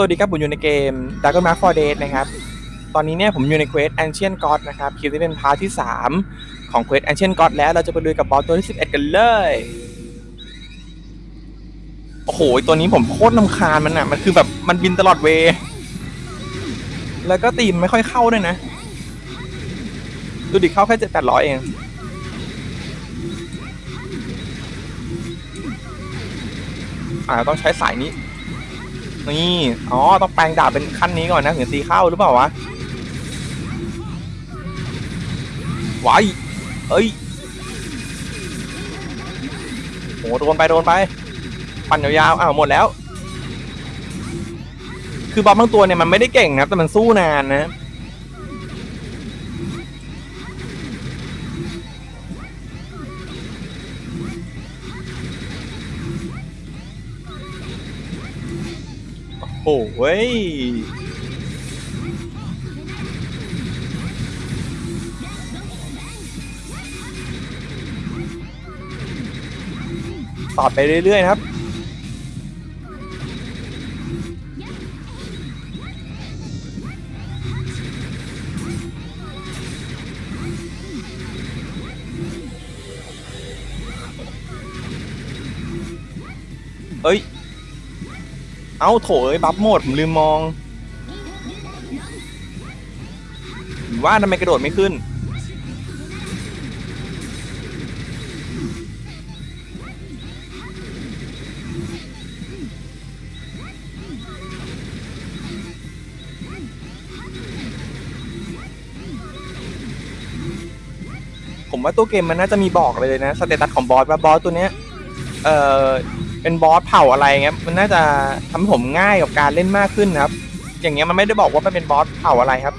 สวัสดีครับผมอยู่ในเกม Dragon Mask for Days นะครับ ตอนนี้เนี่ยผมอยู่ในเควส Ancient God นะครับคลิปนี้เป็นพาร์ทที่ 3 ของเควส Ancient God แล้วเราจะไปลุยกับบอสตัวที่ 11 กันเลย โอ้โห ตัวนี้ผมโคตรลำคาญมันอะมันคือแบบมันบินตลอดเว แล้วก็ตีมไม่ค่อยเข้าด้วยนะ ดูดิเข้าแค่เจ็ดแปดร้อยเองอ่าต้องใช้สายนี้ นี่อ๋อต้องแปลงดาบเป็นขั้นนี้ก่อนนะถึงตีเข้าหรือเปล่าวะไว้เอ้ยโหโดนไปโดนไป ปั่นยาวๆอ้าวหมดแล้ว คือบอสบางตัวเนี่ยมันไม่ได้เก่งนะแต่มันสู้นานนะ เว้ยตอดไปเรื่อยๆครับเอ้ย เอาโถเอ้ยบัฟโหมดผมลืมมองหรือว่าทำไมกระโดดไม่ขึ้น ผมว่าตัวเกมมันน่าจะมีบอกเลยนะ สเตตัสของบอสว่าบอสตัวเนี้ย เอ่อ เป็นบอสเผ่าอะไรเงี้ยมันน่าจะทำให้ผมง่ายกับการเล่นมากขึ้นครับ อย่างเงี้ยมันไม่ได้บอกว่ามันเป็นบอสเผ่าอะไรครับ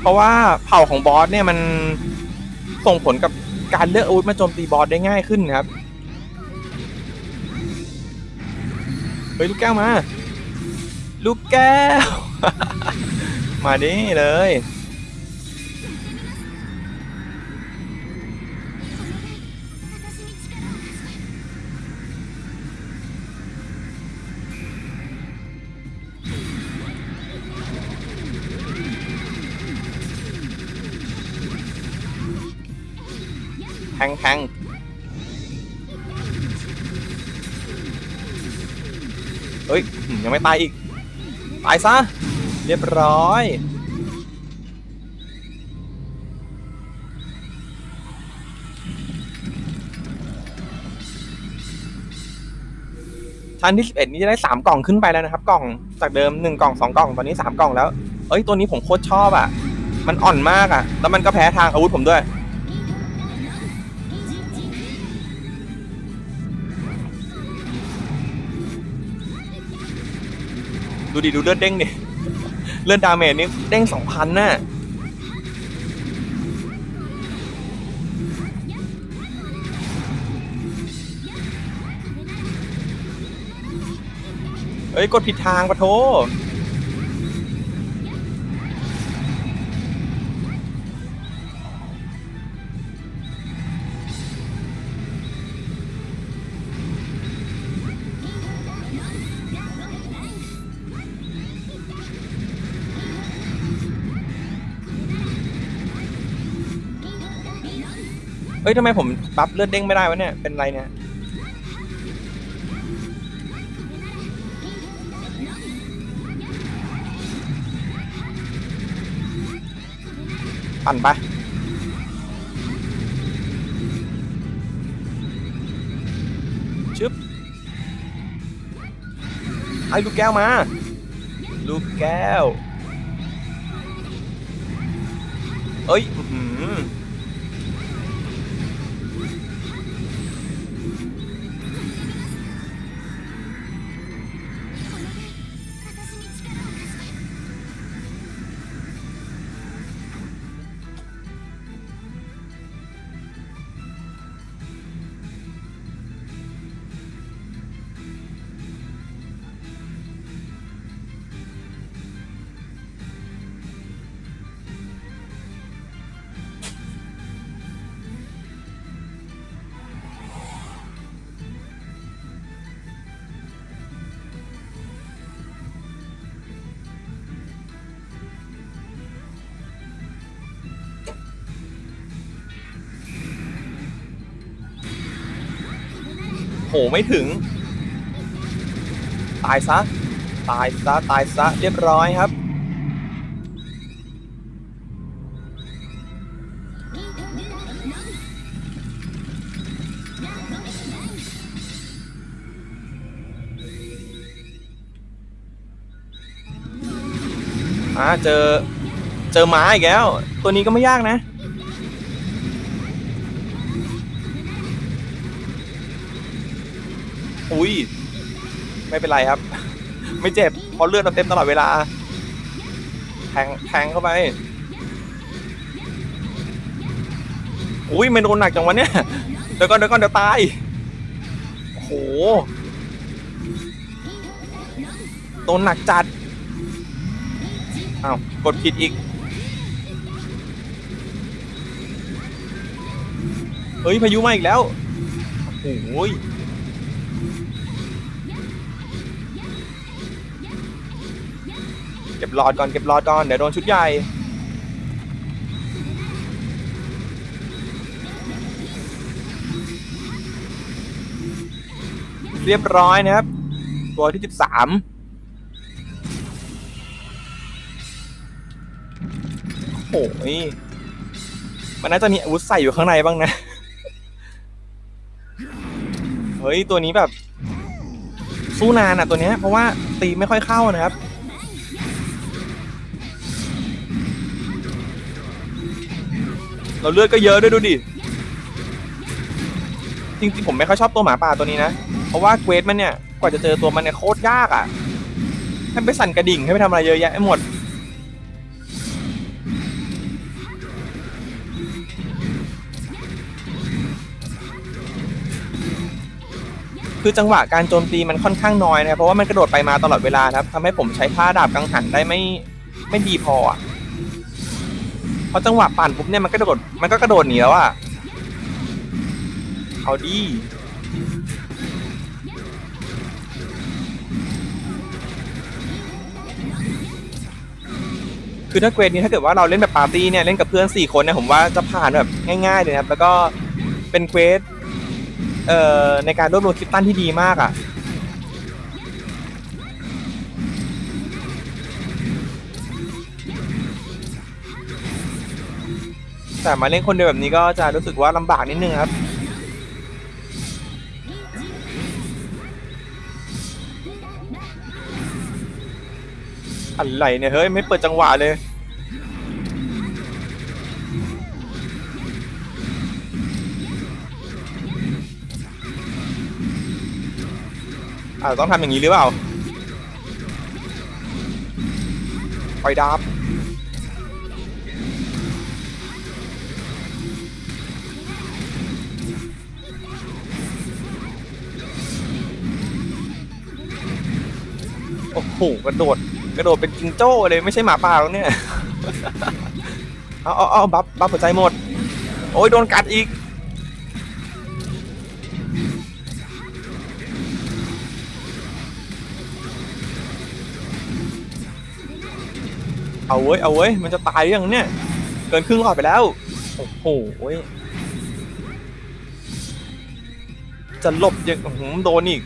เพราะว่าเผ่าของบอสเนี่ยมันส่งผลกับการเลือกอาวุธมาโจมตีบอสได้ง่ายขึ้นครับ เฮ้ย ลูกแก้วมา ลูกแก้ว มาดิเลย ทงแทงเฮ้ย ยังไม่ตายอีก ตายซะ เรียบร้อย ชั้นที่ 11 นี่จะได้ 3 กล่องขึ้นไปแล้วนะครับ กล่องจากเดิม 1 กล่อง 2 กล่อง ตอนนี้ 3 กล่องแล้ว เอ้ย ตัวนี้ผมโคตรชอบอะ มันอ่อนมากอะ แล้วมันก็แพ้ทางอาวุธผมด้วย ดูดิดูเลือดเด้งนี่เลือดดาเมจนี่เด้งสองพันน่ะเอ้ย กดผิดทางปะโท เอ้ยทำไมผมปั๊บเลือดเด้งไม่ได้วะเนี่ย เป็นไรเนี่ย ปั่นไปชึบไอ้ลูกแก้วมา ลูกแก้ว เอ้ย อื้ โหไม่ถึง ตายซะ ตายซะ ตายซะ เรียบร้อยครับ อ่าเจอ เจอม้าอีกแล้ว ตัวนี้ก็ไม่ยากนะ อุ้ย ไม่เป็นไรครับ ไม่เจ็บเพราะเลือดเราเต็มตลอดเวลา แทงแทงเข้าไป อุ้ยไม่โดนหนักจังวะเนี่ย เดี๋ยวก่อนเดี๋ยวก่อนเดี๋ยวตาย โอ้โห โดนหนักจัดอ้าวกดผิดอีก เฮ้ยพายุมาอีกแล้ว โอ้ย บหลอดก่อนเก็บหลอดก่อนเดี๋ยวโดนชุดใหญ่เรียบร้อยนะครับ ตัวที่ 13โอ้ยมันน่าจะมีอาวุธใส่อยู่ข้างในบ้างนะ เฮ้ย ตัวนี้แบบ สู้นานอะตัวเนี้ยเพราะว่าตีไม่ค่อยเข้านะครับ เราเลือดก็เยอะด้วยดูดิ จริงๆผมไม่ค่อยชอบตัวหมาป่าตัวนี้นะ เพราะว่าเควสมันเนี่ย กว่าจะเจอตัวมันเนี่ยโคตรยากอะ ให้ไปสั่นกระดิ่งให้ไปทำอะไรเยอะแยะหมด คือจังหวะการโจมตีมันค่อนข้างน้อยนะครับ เพราะว่ามันกระโดดไปมาตลอดเวลานะครับทำให้ผมใช้ท่าดาบกังหันได้ไม่ไม่ดีพออะ พราจังหวะปั่นปุ๊บเนี่ยมันก็กระโดดมันก็กระโดดหนีแล้วอะเอาดีคือถ้าเกรดนี้ถ้าเกิดว่าเราเล่นแบบปาร์ตี้เนี่ยเล่นกับเพื่อนสี่คนเนี่ยผมว่าจะผ่านแบบง่ายๆเลยนะครับแล้วก็เป็นเควสเอ่อในการรวบรวมคริปตันที่ดีมากอะ่ แต่มาเล่นคนเดียวแบบนี้ก็จะรู้สึกว่าลำบากนิดนึงครับ อะไรเนี่ยเฮ้ยไม่เปิดจังหวะเลยอ่าต้องทำอย่างนี้หรือเปล่าปล่อยดับ หกระโดดกระโดดเป็นจิงโจ้เลยไม่ใช่หมาป่าแล้วเนี่ยเอาเอาเอาบัฟบัฟหัวใจหมด โอ้ยโดนกัดอีกเอาเว้ยเอาเว้ยมันจะตายหรือยังเนี่ย เกินครึ่งหลอดไปแล้ว โอ้โหจะหลบยังอื้อหือโดนอีก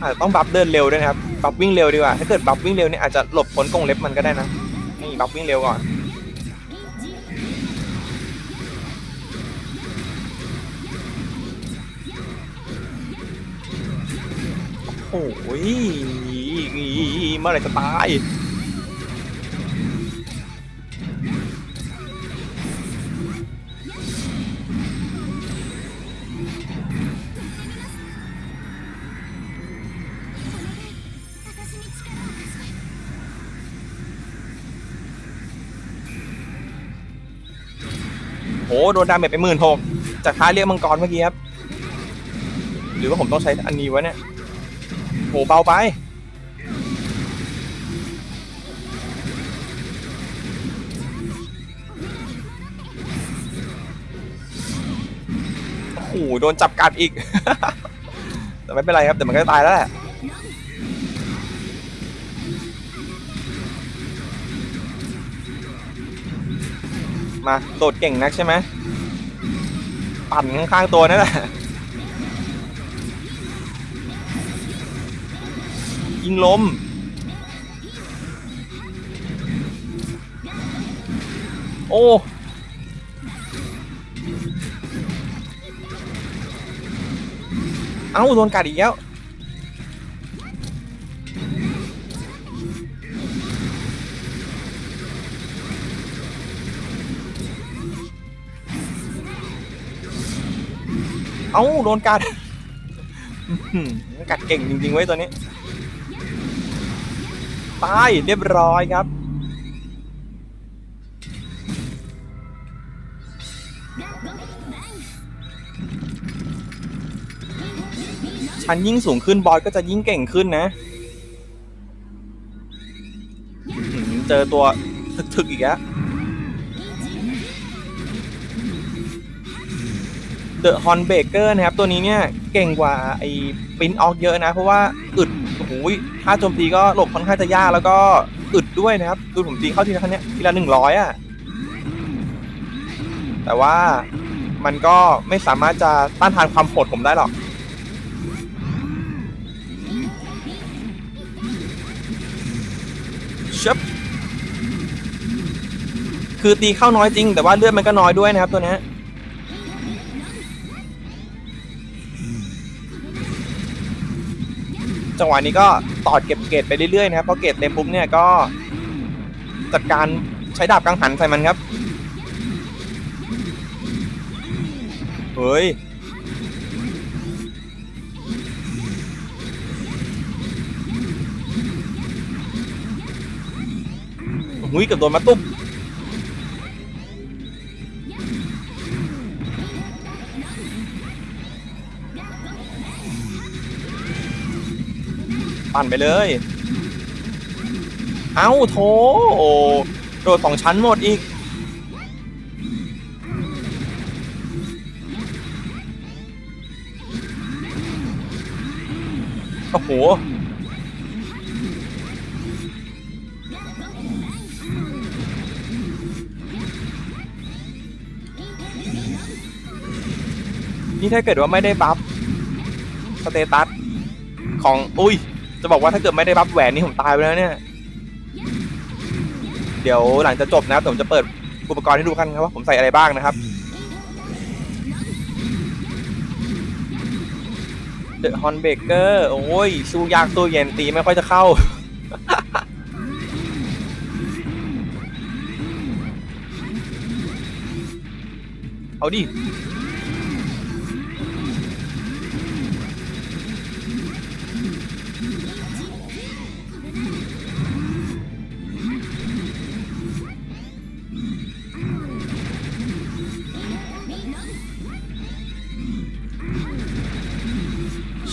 อาจจะต้องบัฟเดินเร็วด้วยนะครับบัฟวิ่งเร็วดีกว่า ถ้าเกิดบัฟวิ่งเร็วเนี่ยอาจจะหลบพ้นกรงเล็บมันก็ได้นะ นี่บัฟวิ่งเร็วก่อนโอ้ยเมื่อไรจะตาย โอ้โดนดาเมจไปหมื่นหกจากท่าเรียกมังกรเมื่อกี้ครับ หรือว่าผมต้องใช้อันนี้วะเนี่ยโหเบาไป โอ้โหโดนจับกัดอีก แต่ไม่เป็นไรครับ แต่มันก็ตายแล้วแหละ มาโดดเก่งนักใช่ไหมปั่นข้างๆตัวนั่นแหละยิงลมโอ้เอ้าโดนกัดอีกแล้ว เอ้าโดนกัดกัดเก่งจริงๆไว้ยตัวนี้ตายเรียบร้อยครับชั้นยิ่งสูงขึ้นบอสก็จะยิ่งเก่งขึ้นนะ เจอตัวถึกๆอีกแล้ว เดอะฮอนเบเกอร์นะครับ ตัวนี้เนี่ยเก่งกว่าไอ้ปินออกเยอะนะ เพราะว่าอึดโอ้โหถ้าโจมตีก็หลบค่อนข้างจะยากแล้วก็อึดด้วยนะครับ ดูผมตีเข้าทีละครั้งเนี้ยทีละหนึ่งร้อยอะ แต่ว่ามันก็ไม่สามารถจะต้านทานความโหดผมได้หรอก ชึบคือตีเข้าน้อยจริง แต่ว่าเลือดมันก็น้อยด้วยนะครับตัวเนี้ จังหวะนี้ก็ตอดเก็บเกรดไปเรื่อยๆนะครับพอเกรดเต็มปุ๊บเนี่ยก็จัดการใช้ดาบกังหันใส่มันครับเฮ้ยหุ้ยกับโดนมาตุ้ม ปั่นไปเลย เอ้าโถโอ้โดดสองชั้นหมดอีก โอ้โหนี่ถ้าเกิดว่าไม่ได้บัฟสเตตัสของ อุ้ย จะบอกว่าถ้าเกิดไม่ได้บัฟแหวนนี่ผมตายไปแล้วเนี่ย เดี๋ยวหลังจากจบนะครับผมจะเปิดอุปกรณ์ให้ดูกันครับว่าผมใส่อะไรบ้างนะครับเดอะฮอนเบเกอร์โอ้ยสู้ยากสู้เย็นตีไม่ค่อยจะเข้า เอาดิ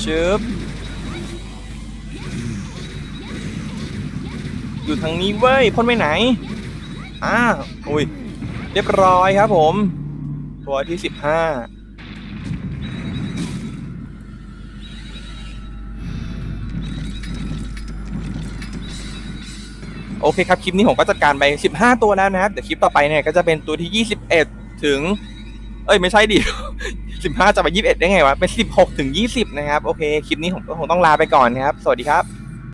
ชึบอยู่ทางนี้เว้ยพ่นไปไหนอ่าอุ้ยเรียบร้อยครับผม ตัวที่สิบห้าโอเคครับ คลิปนี้ผมก็จัดการไป 15 ตัวแล้วนะครับ เดี๋ยวคลิปต่อไปเนี่ยก็จะเป็นตัวที่ 21 ถึง เอ้ย ไม่ใช่ดิ 15 จะไป 21 ได้ไงวะ เป็น 16 ถึง 20 นะครับ โอเค คลิปนี้ผมก็คงต้องลาไปก่อนนะครับ สวัสดีครับ